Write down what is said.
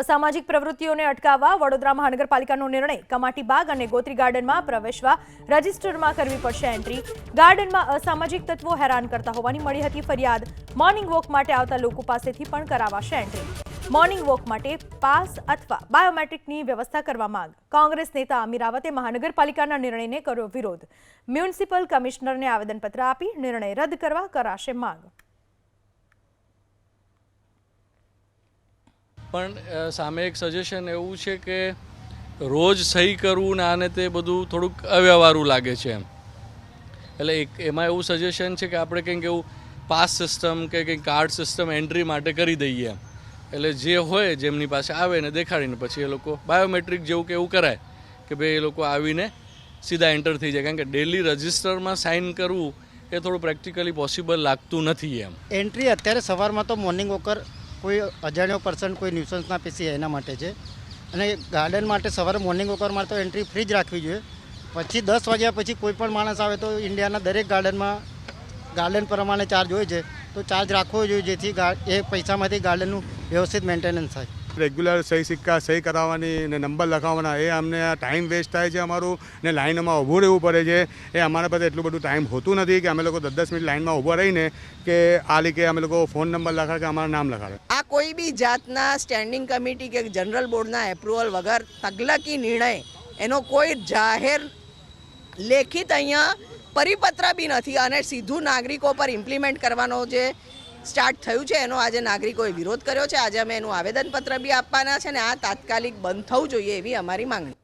અસામાજિક પ્રવૃત્તિઓને અટકાવવા વડોદરા મહાનગરપાલિકાનો નિર્ણય કમાટી બાગ અને ગોત્રી ગાર્ડનમાં પ્રવેશવા રજિસ્ટરમાં કરવી પડશે એન્ટ્રી. ગાર્ડનમાં અસામાજિક તત્વો હેરાન કરતા હોવાની મળી હતી ફરિયાદ. મોર્નિંગ વોક માટે આવતા લોકો પાસેથી પણ કરાવાશે એન્ટ્રી. મોર્નિંગ વોક માટે પાસ અથવા બાયોમેટ્રિકની વ્યવસ્થા કરવા માંગ. કોંગ્રેસ નેતા અમીર રાવતે મહાનગરપાલિકાના નિર્ણયને કર્યો વિરોધ. મ્યુનિસિપલ કમિશનરને આવેદનપત્ર આપી નિર્ણય રદ કરવા કરાશે માંગ. પણ સામે એક સજેશન એવું છે કે રોજ સહી કરવું ને આને તે બધું થોડુંક અવ્યવહારું લાગે છે એમ. એટલે એક, એમાં એવું સજેશન છે કે આપણે કંઈક એવું પાસ સિસ્ટમ કે કંઈક કાર્ડ સિસ્ટમ એન્ટ્રી માટે કરી દઈએ એમ. એટલે જે હોય જેમની પાસે આવે ને દેખાડીને પછી એ લોકો બાયોમેટ્રિક જેવું કે એવું કરાય કે ભાઈ એ લોકો આવીને સીધા એન્ટર થઈ જાય. કારણ કે ડેલી રજિસ્ટરમાં સાઇન કરવું એ થોડું પ્રેક્ટિકલી પોસિબલ લાગતું નથી એમ. એન્ટ્રી અત્યારે સવારમાં તો મોર્નિંગ વોકર કોઈ અજાણ્યો પર્સન કોઈ ન્યુસન્સના પીસી એના માટે છે. અને ગાર્ડન માટે સવારે મોર્નિંગ વોકર માટે તો એન્ટ્રી ફ્રી જ રાખવી જોઈએ. પછી દસ વાગ્યા પછી કોઈ પણ માણસ આવે તો ઇન્ડિયાના દરેક ગાર્ડનમાં ગાર્ડન પ્રમાણે ચાર્જ હોય છે. તો ચાર્જ રાખવો જોઈએ જેથી એ પૈસામાંથી ગાર્ડનનું વ્યવસ્થિત મેન્ટેનન્સ થાય. રેગ્યુલર સહી સિક્કા, સહી કરાવવાની ને નંબર લખાવવાના, એ અમને ટાઈમ વેસ્ટ થાય છે અમારું ને લાઇનમાં ઊભું રહેવું પડે છે. એ અમારા પાસે એટલું બધું ટાઈમ હોતું નથી કે અમે લોકો દસ દસ મિનિટ લાઇનમાં ઊભા રહીને કે આ લીકે અમે લોકો ફોન નંબર લખાવે કે અમારું નામ લખાવે. આ કોઈ બી જાતના સ્ટેન્ડિંગ કમિટી કે જનરલ બોર્ડના એપ્રુવલ વગર તગલકી નિર્ણય, એનો કોઈ જાહેર લેખિત અહીંયા પરિપત્ર બી નથી. અને સીધું નાગરિકો પર ઇમ્પ્લિમેન્ટ કરવાનો જે સ્ટાર્ટ થયું છે. એનો આજે નાગરિકોએ વિરોધ કર્યો છે. આજે અમે એનું આવેદનપત્ર બી આપવાના છે ને આ તાત્કાલિક બંધ થવું જોઈએ એવી અમારી માંગણી